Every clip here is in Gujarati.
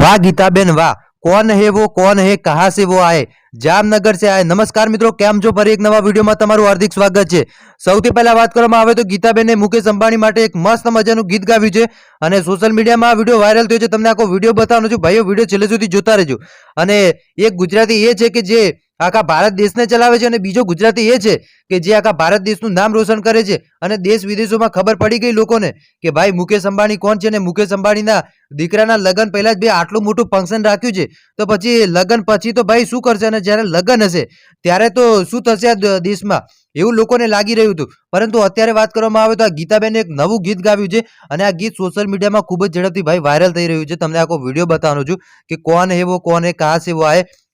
વાહ ગીતાબેન, વાહ. કોણ હે વો, કોણ હે, કહા સે વો આય? જામનગર છે આય. નમસ્કાર મિત્રો, કેમ છો? ફરી એક નવા વિડીયોમાં તમારું હાર્દિક સ્વાગત છે. સૌથી પહેલા વાત કરવામાં આવે તો ગીતાબેને મુકેશ અંબાણી માટે એક મસ્ત મજાનું ગીત ગાવ્યું છે અને સોશિયલ મીડિયામાં આ વીડિયો વાયરલ થયો છે. તમને આખો વીડિયો બતાવવાનો છું. ભાઈઓ, વીડિયો છેલ્લે સુધી જોતા રહેજો. અને એક ગુજરાતી એ છે કે જે આખા ભારત દેશને ચલાવે છે અને બીજો ગુજરાતી એ છે કે જે આખા ભારત દેશનું નામ રોશન કરે છે અને દેશ વિદેશોમાં ખબર પડી ગઈ લોકોને કે ભાઈ મુકેશ અંબાણી કોણ છે અને મુકેશ અંબાણીના દીકરાના લગ્ન પહેલા જ બે આટલું મોટું ફંક્શન રાખ્યું છે. તો પછી લગ્ન પછી તો ભાઈ શું કરશે અને જ્યારે લગ્ન હશે ત્યારે તો શું થશે આ દેશમાં? એવું લોકોને લાગી રહ્યું હતું. પરંતુ અત્યારે વાત કરવામાં આવે તો આ ગીતાબેને એક નવું ગીત ગાવ્યું છે અને આ ગીત સોશિયલ મીડિયામાં ખૂબ જ ઝડપથી ભાઈ વાયરલ થઈ રહ્યું છે. તમને આખો વીડિયો બતાવવાનો છું કે કોણ હે વો, કોણ હે કહા સે વો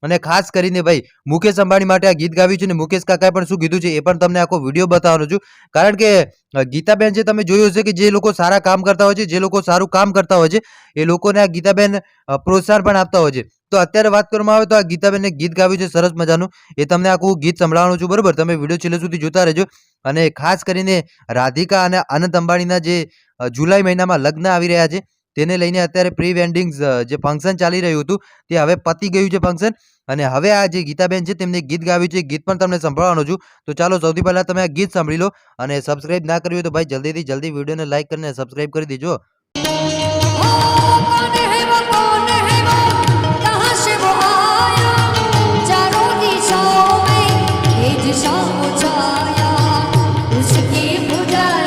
અને ખાસ કરીને ભાઈ, મુકેશ અંબાણી માટે આ ગીત ગાવ્યું છે ને મુકેશ કાકાએ પણ શું કીધું છે એ પણ તમને આખો વીડિયો બતાવવાનો છું. કારણ કે ગીતાબેન છે તમે જોયું હશે કે જે લોકો સારા કામ કરતા હોય છે, જે લોકો સારું કામ કરતા હોય છે, એ લોકોને આ ગીતાબેન પ્રોત્સાહન પણ આપતા હોય છે. તો અત્યારે વાત કરવામાં આવે તો આ ગીતાબેને ગીત ગાવ્યું છે સરસ મજાનું. એ તમને આખું ગીત સંભળાવવાનું છું, બરોબર? તમે વીડિયો છેલ્લે સુધી જોતા રહેજો. અને ખાસ કરીને રાધિકા અને અનંત અંબાણીના જે જુલાઈ મહિનામાં લગ્ન આવી રહ્યા છે તેને લઈને અત્યારે પ્રી વેડિંગ જે ફંક્શન ચાલી રહ્યું હતું તે હવે પતી ગયું છે ફંક્શન અને હવે આ જે ગીતાબેન છે તેમને એક ગીત ગાવ્યું છે એ ગીત પણ તમને સંભળાવવાનું છું તો ચાલો સૌથી પહેલા તમે આ ગીત સાંભળી લો અને સબસ્ક્રાઇબ ના કર્યું હોય તો ભાઈ જલ્દીથી જલ્દી વિડીયોને લાઈક કરીને સબસ્ક્રાઇબ કરી દેજો कौन है वो कौन है वो कहाँ से वो आया चारों दिशाओं में तेज शाम छाया उसकी भुजाए